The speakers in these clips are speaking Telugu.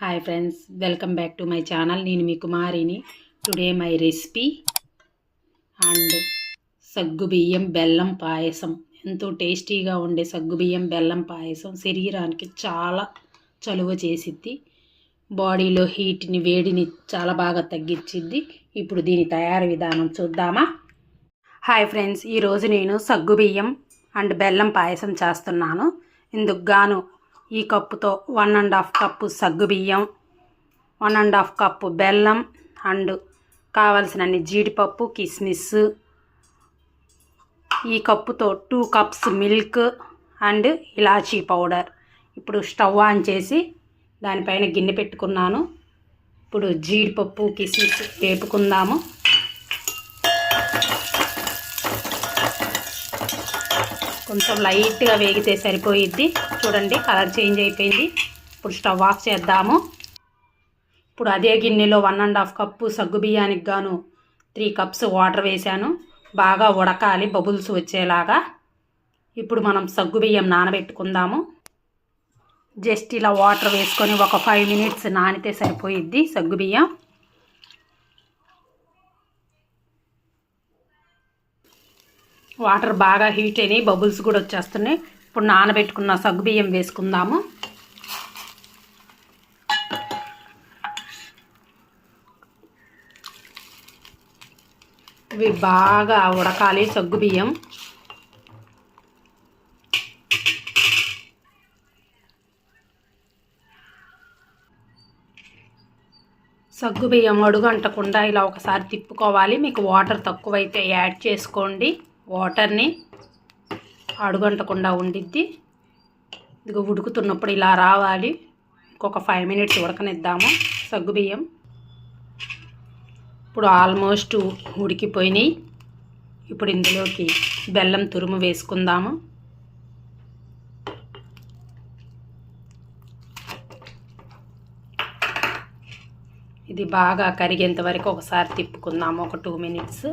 Hi friends welcome back to my channel నేను మీ కుమారిని. టుడే మై రెసిపీ అండ్ సగ్గుబియ్యం బెల్లం పాయసం. ఎంతో టేస్టీగా ఉండే సగ్గుబియ్యం బెల్లం పాయసం శరీరానికి చాలా చలువ చేసిద్ది. బాడీలో హీట్ని వేడిని చాలా బాగా తగ్గించిద్ది. ఇప్పుడు దీని తయారీ విధానం చూద్దామా? హాయ్ ఫ్రెండ్స్ ఈరోజు నేను సగ్గుబియ్యం అండ్ బెల్లం పాయసం చేస్తున్నాను. ఇందుకు గాను ఈ కప్పుతో వన్ అండ్ హాఫ్ కప్పు సగ్గుబియ్యం వన్ అండ్ హాఫ్ కప్పు బెల్లం అండ్ కావలసినన్ని జీడిపప్పు కిస్మిస్. ఈ కప్పుతో టూ కప్స్ మిల్క్ అండ్ ఇలాచీ పౌడర్. ఇప్పుడు స్టవ్ ఆన్ చేసి దానిపైన గిన్నె పెట్టుకున్నాను. ఇప్పుడు జీడిపప్పు కిస్మిస్ వేపుకుందాము. కొంచెం లైట్గా వేగితే సరిపోయిద్ది. చూడండి కలర్ చేంజ్ అయిపోయింది. ఇప్పుడు స్టవ్ ఆఫ్ చేద్దాము. ఇప్పుడు అదే గిన్నెలో వన్ అండ్ హాఫ్ కప్పు సగ్గు బియ్యానికి గాను త్రీ కప్స్ వాటర్ వేశాను. బాగా ఉడకాలి బబుల్స్ వచ్చేలాగా. ఇప్పుడు మనం సగ్గు బియ్యం నానబెట్టుకుందాము. జస్ట్ ఇలా వాటర్ వేసుకొని ఒక ఫైవ్ మినిట్స్ నానితే సరిపోయిద్ది సగ్గు బియ్యం. వాటర్ బాగా హీట్ అయినాయి బబుల్స్ కూడా వచ్చేస్తున్నాయి. ఇప్పుడు నానబెట్టుకున్న సగ్గుబియ్యం వేసుకుందాము. ఇవి బాగా ఉడకాలి సగ్గుబియ్యం. సగ్గుబియ్యం అడుగంటకుండా ఇలా ఒకసారి తిప్పుకోవాలి. మీకు వాటర్ తక్కువైతే యాడ్ చేసుకోండి. వాటర్ని అడుగంటకుండా ఉండిద్ది. ఇదిగో ఉడుకుతున్నప్పుడు ఇలా రావాలి. ఇంకొక ఫైవ్ మినిట్స్ ఉడకనిద్దాము. సగ్గుబియ్యం ఇప్పుడు ఆల్మోస్ట్ ఉడికిపోయినాయి. ఇప్పుడు ఇందులోకి బెల్లం తురుము వేసుకుందాము. ఇది బాగా కరిగేంత వరకు ఒకసారి తిప్పుకుందాము. ఒక టూ మినిట్స్.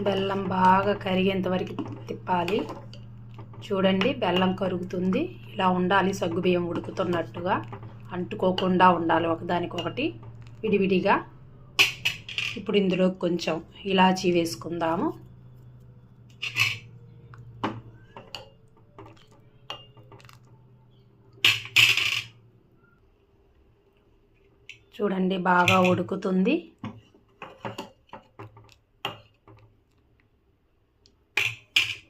బెల్లం బాగా కరిగేంత వరకు తిప్పాలి. చూడండి బెల్లం కరుగుతుంది. ఇలా ఉండాలి సగ్గుబియ్యం ఉడుకుతున్నట్టుగా. అంటుకోకుండా ఉండాలి ఒకదానికొకటి విడివిడిగా. ఇప్పుడు ఇందులో కొంచెం ఇలాచీ వేసుకుందాము. చూడండి బాగా ఉడుకుతుంది.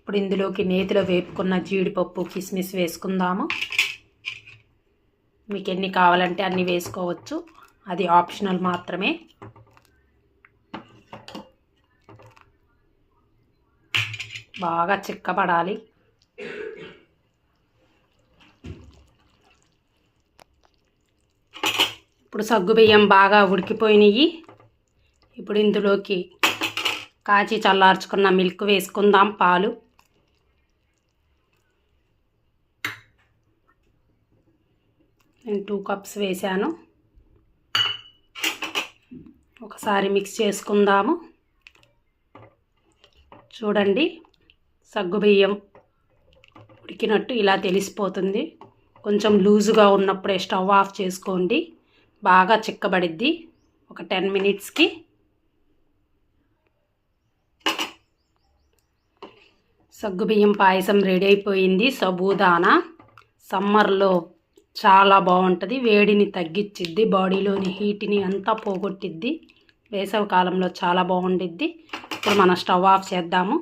ఇప్పుడు ఇందులోకి నేతిలో వేపుకున్న జీడిపప్పు కిస్మిస్ వేసుకుందాము. మీకు ఎన్ని కావాలంటే అన్ని వేసుకోవచ్చు. అది ఆప్షనల్ మాత్రమే. బాగా చిక్కబడాలి. ఇప్పుడు సగ్గుబియ్యం బాగా ఉడికిపోయినాయి. ఇప్పుడు ఇందులోకి కాచి చల్లార్చుకున్న మిల్క్ వేసుకుందాం పాలు. నేను టూ కప్స్ వేసాను ఒకసారి మిక్స్ చేసుకుందాము. చూడండి సగ్గుబియ్యం ఉడికినట్టు ఇలా తెలిసిపోతుంది. కొంచెం లూజుగా ఉన్నప్పుడే స్టవ్ ఆఫ్ చేసుకోండి. బాగా చిక్కబడిద్ది. ఒక టెన్ మినిట్స్కి. సగ్గుబియ్యం పాయసం రెడీ అయిపోయింది. సబూదానా సమ్మర్లో చాలా బాగుంటుంది. వేడిని తగ్గించిద్ది బాడీలోని హీట్ని అంతా పోగొట్టిద్ది. వేసవి కాలంలో చాలా బాగుండిద్ది. ఇప్పుడు మనం స్టవ్ ఆఫ్ చేద్దాము.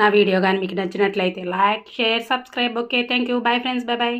నా వీడియో కానీ మీకు నచ్చినట్లయితే like share subscribe. Okay thank you bye friends bye bye